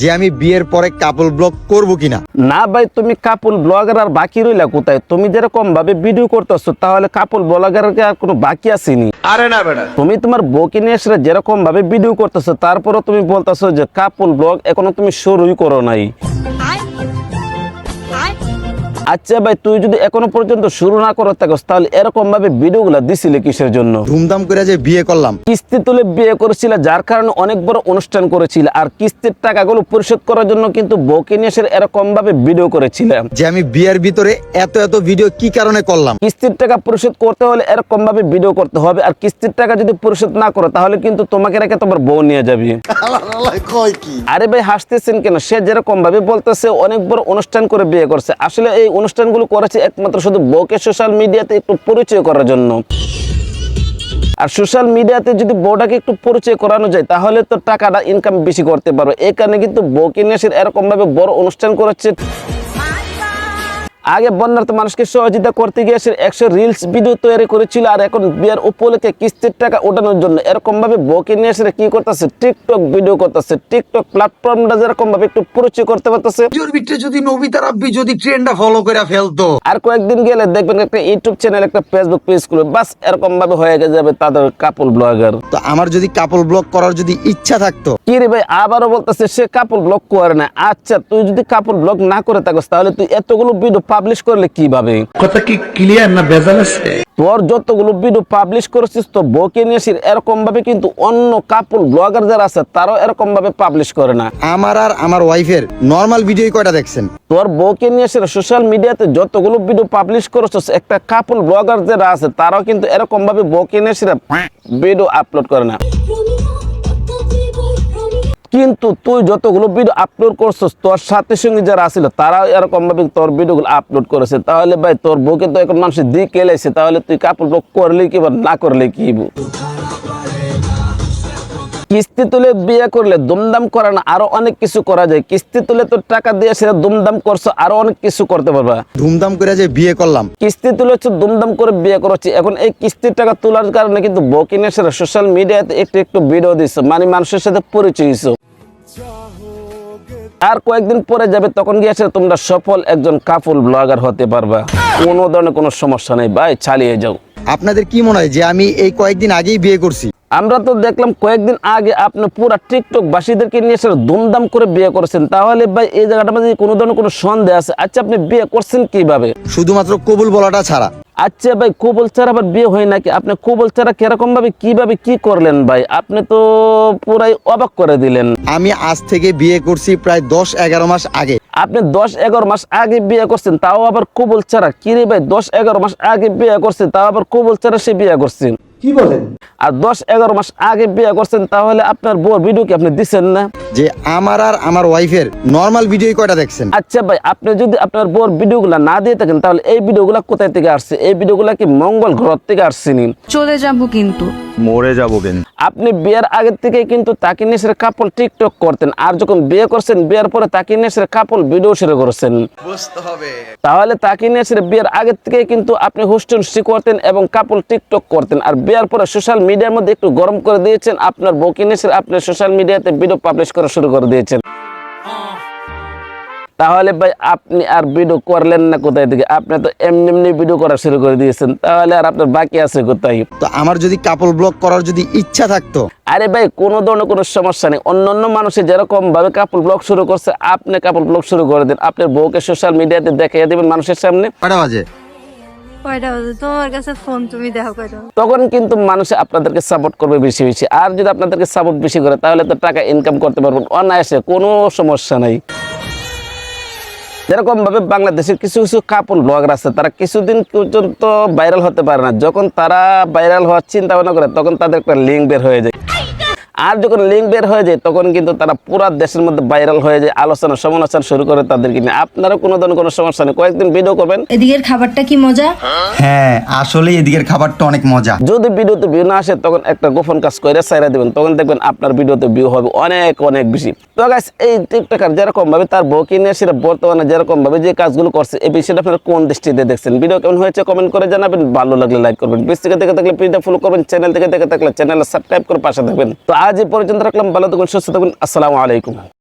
যে আমি বিয়ের পরে কাপল ব্লগ করব কিনা। না ভাই তুমি কাপল ব্লগার আর বাকি রইলা কোথায়? তুমি যেরকম ভাবে ভিডিও করতেছো তাহলে কাপল ব্লগার আর কোনো বাকি আসেনি আরে না বেটা। তুমি তোমার বউকে নিয়ে এসে যেরকম ভাবে ভিডিও করতেছো তারপরও তুমি বলতেছো যে কাপল ব্লগ এখনও তুমি শুরুই করো নাই। আচ্ছা ভাই তুই যদি এখনও পর্যন্ত শুরু না করো থাকস তাহলে এরকম ভাবে ভিডিওগুলো দিছিলে কিসের জন্য? ধুমধাম করে যে বিয়ে করলাম। কিস্তি তুলে বিয়ে করেছিল যার কারণে অনেক বড় অনুষ্ঠান করেছিল আর কিস্তির টাকাগুলো পরিশোধ করার জন্য কিন্তু বউকে নিয়ে এরকম ভাবে ভিডিও করেছিলাম যে আমি বিয়ের ভিতরে এত এত ভিডিও কি কারণে করলাম? কিস্তির টাকা পরিশোধ করতে হলে এরকম ভাবে ভিডিও করতে হবে আর কিস্তির টাকা যদি পরিশোধ না করো তাহলে কিন্তু তোমাকে রেখে তোমার বউ নিয়ে যাবে। আরে ভাই হাসতেছেন কেন? সে যেরকম ভাবে বলতেছে অনেক বড় অনুষ্ঠান করে বিয়ে করছে। আসলে এই অনুষ্ঠানগুলো করেছে একমাত্র শুধু বউকে সোশ্যাল মিডিয়াতে একটু পরিচয় করার জন্য। আর সোশ্যাল মিডিয়াতে যদি বউটাকে একটু পরিচয় করানো যায়, তাহলে তো টাকাটা ইনকাম বেশি করতে পারো এখানে কারণে কিন্তু বউকে নিয়ে এরকমভাবে এরকম ভাবে বড় অনুষ্ঠান করেছে। আগে বন্যার্থ মানুষকে সহযোগিতা করতে গিয়ে সে একশো রিলস ভিডিও তৈরি করেছিল আর এখন বিয়ের উপলক্ষে কিস্তির টাকা ওঠানোর জন্য এরকম ভাবে বউকে নিয়ে এসে কি করতেছে? টিকটক ভিডিও করতেছে। টিকটক প্ল্যাটফর্মটা যেরকম ভাবে একটু পরিচয় করতে পারতেছে। যদি নবিতা রাব্বি যদি ট্রেন্ডটা ফলো করে ফেলতো। আর কয়েকদিন গেলে দেখবেন একটা ইউটিউব চ্যানেল একটা ফেসবুক পেজ খুলবে বাস এরকম ভাবে হয়ে যাবে তাদের কাপল ব্লগার তো আমার যদি কাপল ব্লগ করার যদি ইচ্ছা থাকতো। কি রে ভাই আবারও বলতেছে সে কাপড় ব্লগ করে না। আচ্ছা তুই যদি কাপড় ব্লগ না করে থাকিস তাহলে তুই এতগুলো ভিডিও পাবলিশ করলে কীভাবে? কথা কি ক্লিয়ার না ভেজাল আছে? তোর যতগুলো ভিডিও পাবলিশ করেছিস তো বউকে নিয়ে এসে এরকম ভাবে কিন্তু অন্য কাপড় ব্লগার যারা আছে তারাও এরকম ভাবে পাবলিশ করে না। আমার আর আমার ওয়াইফের নর্মাল ভিডিও কয়টা দেখছেন? তোর বউকে নিয়ে এসে সোশ্যাল মিডিয়াতে যতগুলো ভিডিও পাবলিশ করেছিস একটা কাপড় ব্লগার যারা আছে তারাও কিন্তু এরকম ভাবে বউকে নিয়ে ভিডিও আপলোড করে না। কিন্তু তুই যতগুলো ভিডিও আপলোড করছিস, তোর সাথে সঙ্গে যারা আসিল তারা এরকম ভাবে তোর ভিডিওগুলো আপলোড করেছে। তাহলে ভাই, তোর বউকে তো এখন মানুষের দিকে তাহলে তুই কাপড় করলি কি বা না করলে কি কিস্তি তুলে বিয়ে করলে দুমদাম করে না আরও অনেক কিছু করা যায়। কিস্তি তুলে তো টাকা দিয়ে সেটা দুমদাম করছ আরও অনেক কিছু করতে পারবা। ধুমধাম করে যে বিয়ে করলাম। কিস্তি তুলে হচ্ছে দুমদাম করে বিয়ে করেছি। এখন এই কিস্তির টাকা তোলার কারণে কিন্তু বকিনে সেটা সোশ্যাল মিডিয়াতে একটু একটু ভিডিও দিচ্ছ মানে মানুষের সাথে পরিচয় হইছো। আর কয়েকদিন পরে যাবে তখন গিয়েছে তোমরা সফল একজন কাপল ব্লগার হতে পারবা। কোনো ধরনের কোনো সমস্যা নেই ভাই চালিয়ে যাও। আপনাদের কি মনে হয় যে আমি এই কয়েকদিন আগেই বিয়ে করছি? আমরা তো দেখলাম কয়েকদিন আগে আপনি পুরো টিকটক বাসীদেরকে নিয়ে এসে দুমদাম করে বিয়ে করেছেন। তাহলে ভাই এই জায়গাটা মধ্যে কোনো ধরনের কোনো সন্দেহ আছে? আচ্ছা আপনি বিয়ে করছেন কীভাবে? শুধুমাত্র কবুল বলাটা ছাড়া। আচ্ছা ভাই কবল ছাড়া আবার বিয়ে হয় নাকি? আপনি কবল ছাড়া কীরকম ভাবে কীভাবে কি করলেন ভাই? আপনি তো পুরাই অবাক করে দিলেন। আমি আজ থেকে বিয়ে করছি প্রায় দশ এগারো মাস আগে। আপনি দশ এগারো মাস আগে বিয়ে করছেন তাও আবার কবল ছাড়া। কি রে ভাই দশ এগারো মাস আগে বিয়ে করছেন তাও আবার কবল ছাড়া সে বিয়ে করছেন কি বলেন? আর দশ এগারো মাস আগে বিয়ে করছেন, তাহলে আপনার বউর ভিডিও কি আপনি দিচ্ছেন না? যে আমার আর আমার ওয়াইফের নর্মাল ভিডিও কয়টা দেখছেন? আচ্ছা ভাই আপনি যদি আপনার বউর ভিডিওগুলো না দিয়ে থাকেন তাহলে এই ভিডিওগুলো কোথায় থেকে আসছে? এই ভিডিওগুলো কি মঙ্গল গ্রহ থেকে আসছেনি চলে যাব কিন্তু। মরে যাব কিন্তু। আপনি বিয়ের আগের থেকে কিন্তু তাকে নিয়ে সেরে কাপল টিকটক করতেন আর যখন বিয়ে করছেন বিয়ের পরে তাকে নিয়ে সেরে কাপল ভিডিও সেরে করছেন। বুঝতে হবে। তাহলে তাকে নিয়ে সেরে বিয়ের আগের থেকে কিন্তু আপনি হোস্টেল সি করতেন এবং কাপল টিকটক করতেন আর বিয়ের পরে সোশ্যাল মিডিয়ার মধ্যে একটু গরম করে দিয়েছেন আপনার নিয়ে আপনি সোশ্যাল মিডিয়াতে ভিডিও পাবলিশ করা শুরু করে দিয়েছেন। তাহলে ভাই আপনি আর ভিডিও করলেন না কোথায় থেকে? আপনি তো এমনি এমনি ভিডিও করা শুরু করে দিয়েছেন। তাহলে আর আপনার বাকি আছে কোথায়? তো আমার যদি কাপল ব্লগ করার যদি ইচ্ছা থাকতো। আরে ভাই কোনো ধরনের কোনো সমস্যা নেই। অন্য অন্য মানুষের যেরকম ভাবে কাপড় ব্লগ শুরু করছে আপনি কাপড় ব্লগ শুরু করে দিন। আপনার বউকে সোশ্যাল মিডিয়াতে দেখিয়ে দেবেন মানুষের সামনে। বাজে? তখন কিন্তু মানুষ আপনাদেরকে সাপোর্ট করবে বেশি বেশি। আর যদি আপনাদেরকে সাপোর্ট বেশি করে, তাহলে তো টাকা ইনকাম করতে পারবেন। অনায়াসে, কোনো সমস্যা নাই। যেরকম ভাবে বাংলাদেশের কিছু কিছু কাপড় ব্লগার আছে, তারা কিছুদিন পর্যন্ত ভাইরাল হতে পারে না। যখন তারা ভাইরাল হওয়ার চিন্তা ভাবনা করে, তখন তাদের একটা লিঙ্ক বের হয়ে যায়। আর যখন লিঙ্ক বের হয়ে যায় তখন কিন্তু তারা পুরো দেশের মধ্যে ভাইরাল হয়ে যায় আলোচনা সমালোচনা শুরু করে তাদেরকে নিয়ে আপনারও কোনো ধরনের কোনো সমস্যা নেই। কয়েকদিন ভিডিও করবেন। এদিকের খাবারটা কি মজা? হ্যাঁ আসলে এদিকের খাবারটা অনেক মজা। যদি ভিডিওতে ভিউ না আসে তখন একটা গোপন কাজ করে সাইরা দিবেন। তখন দেখবেন আপনার ভিডিওতে ভিউ হবে অনেক অনেক বেশি। তো গাইস এই টিকটকার যেরকম ভাবে তার বউকে নিয়ে সেটা বর্তমানে যেরকম ভাবে যে কাজগুলো করছে এই বিষয়টা আপনারা কোন দৃষ্টিতে দেখছেন? ভিডিও কেমন হয়েছে কমেন্ট করে জানাবেন। ভালো লাগলে লাইক করবেন। পেজ থেকে দেখে থাকলে পেজটা ফলো করবেন। চ্যানেল থেকে দেখে থাকলে চ্যানেল সাবস্ক্রাইব করে পাশে থাকবেন। তো আজ পর্যন্ত রাখলাম। ভালো থাকুন সুস্থ থাকুন। আসসালামু আলাইকুম।